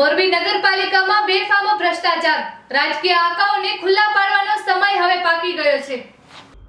મોરબી નગરપાલિકામાં બેફામ ભ્રષ્ટાચાર. રાજકીય આંકાઓને ખુલ્લા પાડવાનો સમય હવે પાકી ગયો છે.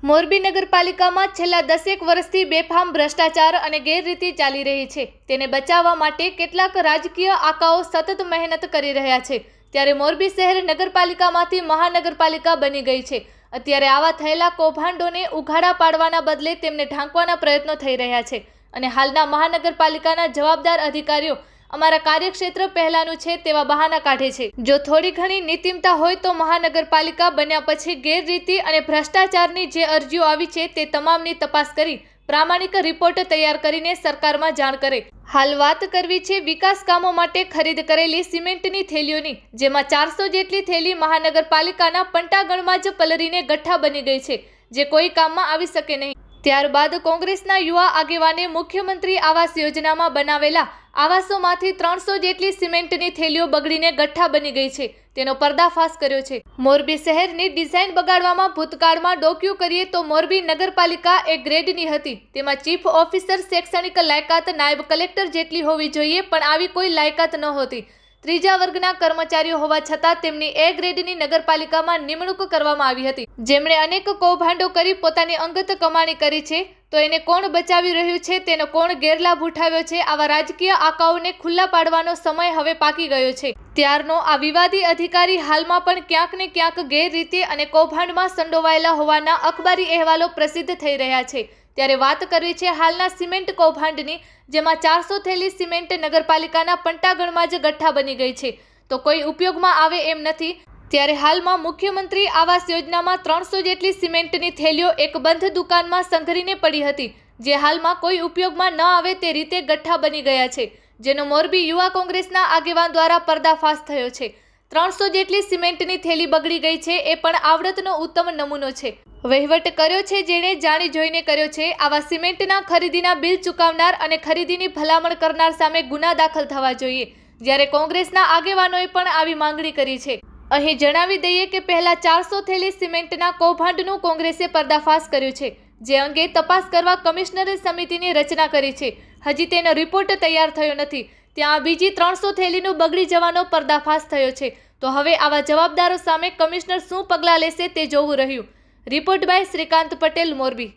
મોરબી નગરપાલિકામાં છેલ્લા દસેક વર્ષથી બેફામ ભ્રષ્ટાચાર અને ગેરરીતિ ચાલી રહી છે. તેને બચાવવા માટે કેટલાક રાજકીય આંકાઓ સતત મહેનત કરી રહ્યા છે. ત્યારે મોરબી શહેર નગરપાલિકામાંથી મહાનગરપાલિકા બની ગઈ છે. અત્યારે આવા થયેલા કૌભાંડોને ઉઘાડા પાડવાના બદલે તેમને ઢાંકવાના પ્રયત્નો થઈ રહ્યા છે. અને હાલના મહાનગરપાલિકાના જવાબદાર અધિકારીઓ અમારા કાર્યક્ષેત્ર પહેલાનું છે તેવા બહાના કાઢે છે. જો થોડી ઘણી નીતિમતા હોય તો મહાનગરપાલિકા બન્યા પછી ગેરરીતિ અને ભ્રષ્ટાચારની જે અરજીઓ આવી છે તે તમામની તપાસ કરી પ્રામાણિક રિપોર્ટ તૈયાર કરીને સરકારમાં જાણ કરે. હાલ વાત કરવી છે વિકાસ કામો માટે ખરીદ કરેલી સિમેન્ટની થેલીઓની, જેમાં ચારસો જેટલી થેલી મહાનગરપાલિકાના પંટાગણમાં જ પલરીને ગઠ્ઠા બની ગઈ છે, જે કોઈ કામમાં આવી શકે નહીં. ત્યારબાદ કોંગ્રેસના યુવા આગેવાને મુખ્યમંત્રી આવાસ યોજનામાં બનાવેલા આવાસોમાંથી ત્રણસો જેટલી સિમેન્ટની થેલીઓ બગડીને ગઠ્ઠા બની ગઈ છે. તેનો પર્દાફાશ કર્યો છે. મોરબી શહેરની ડિઝાઇન બગાડવામાં ભૂતકાળમાં ડોક્યુ કરીએ તો મોરબી નગરપાલિકા એ ગ્રેડની હતી. તેમાં ચીફ ઓફિસર શૈક્ષણિક લાયકાત નાયબ કલેક્ટર જેટલી હોવી જોઈએ, પણ આવી કોઈ લાયકાત નહોતી. ત્રીજા વર્ગના કર્મચારીઓ હોવા છતાં તેમની એ ગ્રેડની નગરપાલિકામાં નિમણૂક કરવામાં આવી હતી. જેમણે અનેક કૌભાંડો કરી પોતાની અંગત કમાણી કરી છે, તો એને કોણ બચાવી રહ્યું છે, તેનો કોણ ગેરલાભ ઉઠાવ્યો છે, આવા રાજકીય આકાઓને ખુલ્લા પાડવાનો સમય હવે પાકી ગયો છે. ત્યારનો આ વિવાદી અધિકારી હાલમાં પણ ક્યાંક ને ક્યાંક ગેરરીતિ અને કૌભાંડમાં સંડોવાયેલા હોવાના અખબારી અહેવાલો પ્રસિદ્ધ થઈ રહ્યા છે. ત્યારે વાત કરવી છે હાલના સિમેન્ટ કૌભાંડની, જેમાં ચારસો થેલી સિમેન્ટ નગરપાલિકાના પંટાગણમાં જ ગઠ્ઠા બની ગઈ છે. તો કોઈ ઉપયોગમાં આવે એમ નથી. ત્યારે હાલમાં મુખ્યમંત્રી આવાસ યોજનામાં ત્રણસો જેટલી સિમેન્ટની થેલીઓ એક બંધ દુકાનમાં સંઘરીને પડી હતી, જે હાલમાં કોઈ ઉપયોગમાં ન આવે તે રીતે ગઠ્ઠા બની ગયા છે, જેનો મોરબી યુવા કોંગ્રેસના આગેવાન દ્વારા પર્દાફાશ થયો છે. ત્રણસો જેટલી સિમેન્ટની થેલી બગડી ગઈ છે, એ પણ આવડતનો ઉત્તમ નમૂનો છે. વહીવટ કર્યો છે જેણે જાણી જોઈને કર્યો છે, આવા સિમેન્ટના ખરીદીના બિલ ચૂકવનાર અને ખરીદીની ભલામણ કરનાર સામે ગુના દાખલ થવા જોઈએ. જ્યારે કોંગ્રેસના આગેવાનોએ પણ આવી માંગણી કરી છે. અહીં જણાવી દઈએ કે પહેલા ચારસો થેલી સિમેન્ટના કૌભાંડનું કોંગ્રેસે પર્દાફાશ કર્યું છે, જે અંગે તપાસ કરવા કમિશનર સમિતિની રચના કરી છે. હજી તેનો રિપોર્ટ તૈયાર થયો નથી. ત્યાં બીજી ત્રણસો થેલીનું બગડી જવાનો પર્દાફાશ થયો છે. તો હવે આવા જવાબદારો સામે કમિશનર શું પગલાં લેશે તે જોવું રહ્યું. Report by Shrikant Patel, Morbi.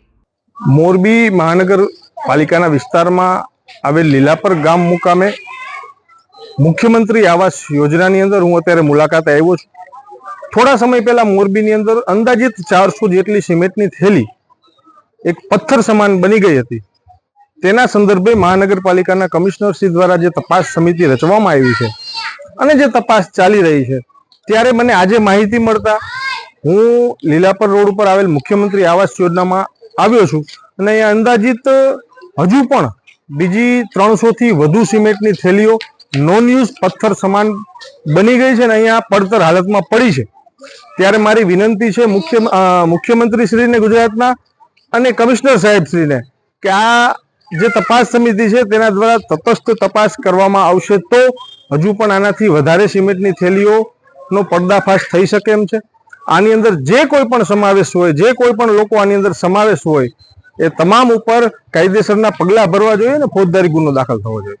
Morbi મહાનગરપાલિકાના વિસ્તારમાં આવેલ લીલાપર ગામ મુકામે મુખ્યમંત્રી આવાસ યોજનાની અંદર હું અત્યારે મુલાકાત આવ્યો છું. થોડા સમય પહેલા મોરબીની અંદર અંદાજિત ચારસો જેટલી સિમેન્ટની થેલી એક પથ્થર સમાન બની ગઈ હતી. તેના સંદર્ભે મહાનગરપાલિકાના કમિશનરશ્રી દ્વારા જે તપાસ સમિતિ રચવામાં આવી છે અને જે તપાસ ચાલી રહી છે, ત્યારે મને આજે માહિતી મળતા હું લીલાપર રોડ ઉપર આવેલ મુખ્યમંત્રી આવાસ યોજનામાં આવ્યો છું અને અહીંયા અંદાજિત હજુ પણ બીજી ત્રણસોથી વધુ સિમેન્ટની થેલીઓ નોન યુઝ પથ્થર સમાન બની ગઈ છે અને અહીંયા પડતર હાલતમાં પડી છે. ત્યારે મારી વિનંતી છે મુખ્ય મુખ્યમંત્રીશ્રીને મુખ્યમંત્રી શ્રીને ગુજરાતના અને કમિશનર સાહેબ શ્રીને કે આ જે તપાસ સમિતિ છે તેના દ્વારા તટસ્થ તપાસ કરવામાં આવશે તો હજુ પણ આનાથી વધારે સિમેન્ટની થેલીઓનો પર્દાફાશ થઈ શકે એમ છે. આની અંદર જે કોઈ પણ સમાવેશ હોય, જે કોઈ પણ લોકો આની અંદર સમાવેશ હોય, એ તમામ ઉપર કાયદેસરના પગલાં ભરવા જોઈએ અને ફોજદારી ગુનો દાખલ થવો જોઈએ.